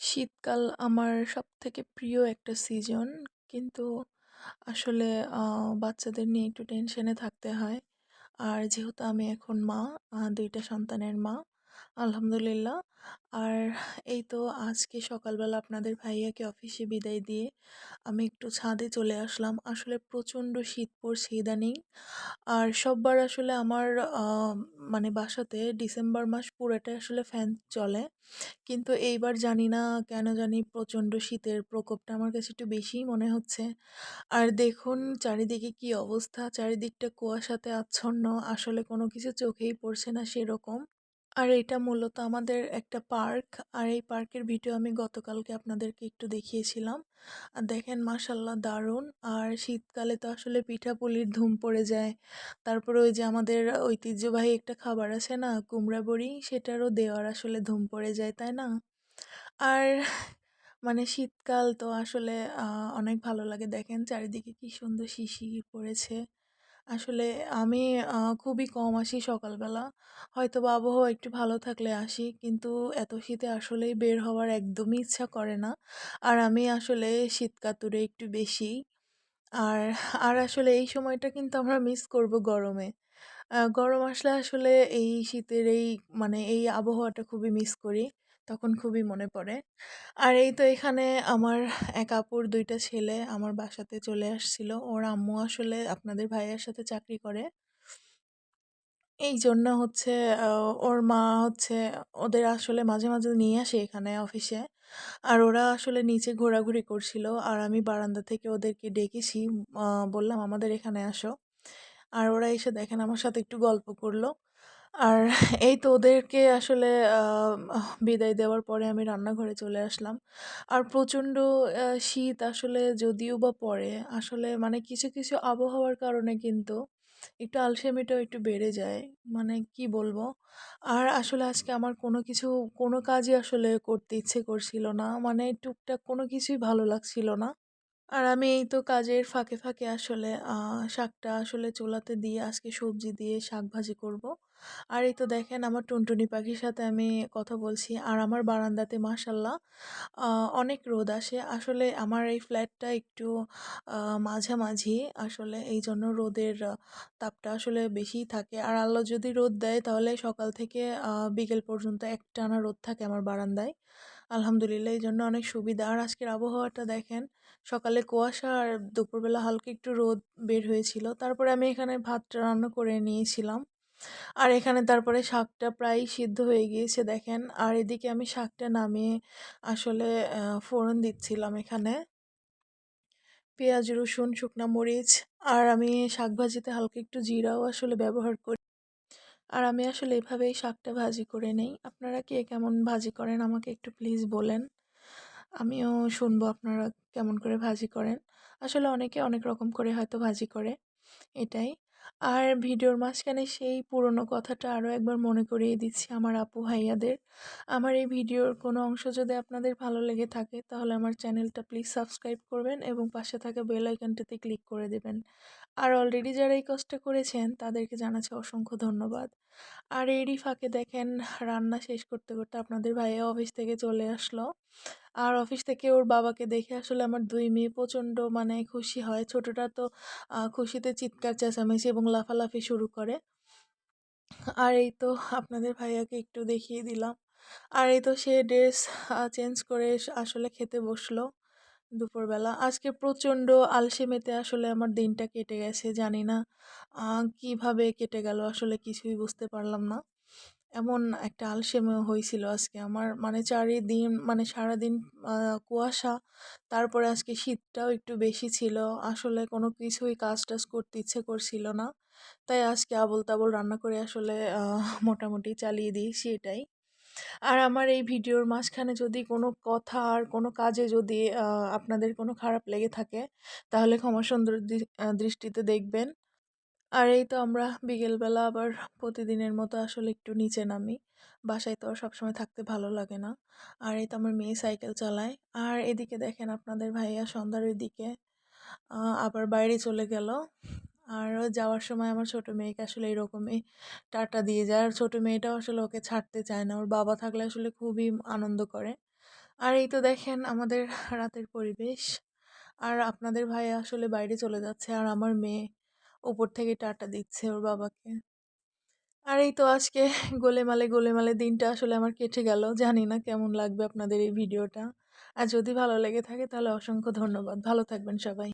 শীতকাল আমার সবথেকে প্রিয় একটা সিজন। কিন্তু আসলে বাচ্চাদের নিয়ে একটু টেনশনে থাকতে হয়। আর যেহেতু আমি এখন মা, দুইটা সন্তানের মা, আলহামদুলিল্লাহ। আর এই তো আজকে সকালবেলা আপনাদের ভাইয়াকে অফিসে বিদায় দিয়ে আমি একটু ছাদে চলে আসলাম। আসলে প্রচণ্ড শীত পড়ছে ইদানিং। আর সববার আসলে আমার মানে বাসাতে ডিসেম্বর মাস পুরোটাই আসলে ফ্যান চলে। কিন্তু এইবার জানি না কেন জানি প্রচণ্ড শীতের প্রকোপটা আমার কাছে একটু বেশিই মনে হচ্ছে। আর দেখুন চারিদিকে কি অবস্থা, চারিদিকটা কুয়াশাতে আচ্ছন্ন। আসলে কোনো কিছু চোখেই পড়ছে না সেরকম। আর এটা মূলত আমাদের একটা পার্ক। আর এই পার্কের ভিডিও আমি গতকালকে আপনাদেরকে একটু দেখিয়েছিলাম। আর দেখেন মাশাআল্লাহ দারুণ। আর শীতকালে তো আসলে পিঠাপুলির ধুম পড়ে যায়। তারপরে ওই যে আমাদের ঐতিহ্যবাহী একটা খাবার আছে না কুমড়া বড়ি, সেটারও দেওয়ার আসলে ধুম পড়ে যায়, তাই না? আর মানে শীতকাল তো আসলে অনেক ভালো লাগে। দেখেন চারিদিকে কি সুন্দর শিশির পড়েছে। আসলে আমি খুবই কম আসি সকালবেলা। হয়তোবা আবহাওয়া একটু ভালো থাকলে আসি। কিন্তু এত শীতে আসলেই বের হওয়ার একদমই ইচ্ছা করে না। আর আমি আসলে শীত কাতুরে একটু বেশি। আর, আর আসলে এই সময়টা কিন্তু আমরা মিস করব গরমে। গরম আসলে আসলে এই শীতের এই মানে এই আবহাওয়াটা খুবই মিস করি। তখন খুবই মনে পড়ে। আর এই তো এখানে আমার এক আপুর দুইটা ছেলে আমার বাসাতে চলে আসছিল। ওর আম্মু আসলে আপনাদের ভাইয়ের সাথে চাকরি করে। এই জন্য হচ্ছে ওর মা হচ্ছে ওদের আসলে মাঝে, মাঝে নিয়ে আসে এখানে অফিসে। আর ওরা আসলে নিচে ঘোরাঘুরি করছিল। আর আমি বারান্দা থেকে ওদেরকে ডেকেছি। বললাম, "আমাদের এখানে আসো।" আর ওরা এসে দেখেন আমার সাথে একটু গল্প করল। আর এই তো ওদেরকে আসলে বিদায় দেওয়ার পরে আমি রান্নাঘরে চলে আসলাম। আর প্রচণ্ড শীত আসলে যদিও বা পড়ে, আসলে মানে কিছু, কিছু আবহাওয়ার কারণে কিন্তু একটু আলসেমিটাও একটু বেড়ে যায়। মানে কি বলব? আর আসলে আজকে আমার কোনো কিছু কোনো কাজই আসলে করতে ইচ্ছে করছিল না। মানে টুকটাক কোনো কিছুই ভালো লাগছিল না। আর আমি এই তো কাজের ফাঁকে, ফাঁকে আসলে শাকটা আসলে চুলাতে দিয়ে আজকে সবজি দিয়ে শাক ভাজি করব। আর এই তো দেখেন আমার টুনটুনি পাখির সাথে আমি কথা বলছি। আর আমার বারান্দাতে মাশাআল্লাহ আ, অনেক রোদ আসে। আসলে আমার এই ফ্ল্যাটটা একটু মাঝামাঝি আসলে এই জন্য রোদের তাপটা আসলে বেশিই থাকে। আর আল্লাহ যদি রোদ দেয় তাহলে সকাল থেকে বিকেল পর্যন্ত একটানা রোদ থাকে আমার বারান্দায়। আলহামদুলিল্লাহ, এই জন্য অনেক সুবিধা। আর আজকের আবহাওয়াটা দেখেন, সকালে কুয়াশা আর দুপুরবেলা হালকা একটু রোদ বের হয়েছিল। তারপরে আমি এখানে ভাতটা রান্না করে নিয়েছিলাম। আর এখানে তারপরে শাকটা প্রায়ই সিদ্ধ হয়ে গিয়েছে দেখেন। আর এদিকে আমি শাকটা নামিয়ে আসলে ফোড়ন দিচ্ছিলাম এখানে। পেঁয়াজ, রসুন, শুকনা মরিচ আর আমি শাক ভাজিতে হালকা একটু জিরাও আসলে ব্যবহার করি। আর আমি আসলে এভাবেই শাকটা ভাজি করে নেই। আপনারা কে কেমন ভাজি করেন আমাকে একটু প্লিজ বলেন। আমিও শুনব আপনারা কেমন করে ভাজি করেন। আসলে অনেকে অনেক রকম করে হয়তো ভাজি করে, এটাই। আর ভিডিওর মাঝখানে সেই পুরনো কথাটা আরও একবার মনে করিয়ে দিচ্ছি আমার আপু ভাইয়াদের। আমার এই ভিডিওর কোনো অংশ যদি আপনাদের ভালো লেগে থাকে, তাহলে আমার চ্যানেলটা প্লিজ সাবস্ক্রাইব করবেন এবং পাশে থাকা বেল আইকনটিতে ক্লিক করে দেবেন। আর অলরেডি যারা এই কাজটা করেছেন তাদেরকে জানাচ্ছি অসংখ্য ধন্যবাদ। আর এরই ফাঁকে দেখেন রান্না শেষ করতে, করতে আপনাদের ভাইয়া অফিস থেকে চলে আসলো। আর অফিস থেকে ওর বাবাকে দেখে আসলে আমার দুই মেয়ে প্রচণ্ড মানে খুশি হয়। ছোটটা তো খুশিতে চিৎকার চেঁচামেচি এবং লাফালাফি শুরু করে। আর এই তো আপনাদের ভাইয়াকে একটু দেখিয়ে দিলাম। আর এই তো সে ড্রেস চেঞ্জ করে আসলে খেতে বসল দুপুরবেলা। আজকে প্রচণ্ড আলসেমিতে আসলে আমার দিনটা কেটে গেছে। জানি না কীভাবে কেটে গেল আসলে কিছুই বুঝতে পারলাম না। এমন একটা আলসেমি হইছিল আজকে আমার। মানে চারিদিন মানে সারাদিন কুয়াশা, তারপরে আজকে শীতটাও একটু বেশি ছিল। আসলে কোনো কিছুই কাজ-টাজ করতে ইচ্ছে করছিল না। তাই আজকে আবোল-তাবোল রান্না করে আসলে মোটামুটি চালিয়ে দিয়েছি এটাই। আর আমার এই ভিডিওর মাঝখানে যদি কোনো কথা আর কোনো কাজে যদি আপনাদের কোনো খারাপ লেগে থাকে, তাহলে ক্ষমা সুন্দর দৃষ্টিতে দেখবেন। আর এই তো আমরা বিকেলবেলা আবার প্রতিদিনের মতো আসলে একটু নিচে নামি। বাসায় তো আর সবসময় থাকতে ভালো লাগে না। আর এই তো আমার মেয়ে সাইকেল চালায়। আর এদিকে দেখেন আপনাদের ভাইয়া সন্ধ্যার আ, আবার বাইরে চলে গেল। আর যাওয়ার সময় আমার ছোট মেয়েকে আসলে এরকমই টাটা দিয়ে যায়। আর ছোট মেয়েটাও আসলে ওকে ছাড়তে চায় না। ওর বাবা থাকলে আসলে খুবই আনন্দ করে। আর এই তো দেখেন আমাদের রাতের পরিবেশ। আর আপনাদের ভাই আসলে বাইরে চলে যাচ্ছে। আর আমার মেয়ে উপর থেকে টাটা দিচ্ছে ওর বাবাকে। আর এই তো আজকে গোলেমালে গোলেমালে দিনটা আসলে আমার কেটে গেল। জানি না কেমন লাগবে আপনাদের এই ভিডিওটা। আর যদি ভালো লেগে থাকে তাহলে অসংখ্য ধন্যবাদ। ভালো থাকবেন সবাই।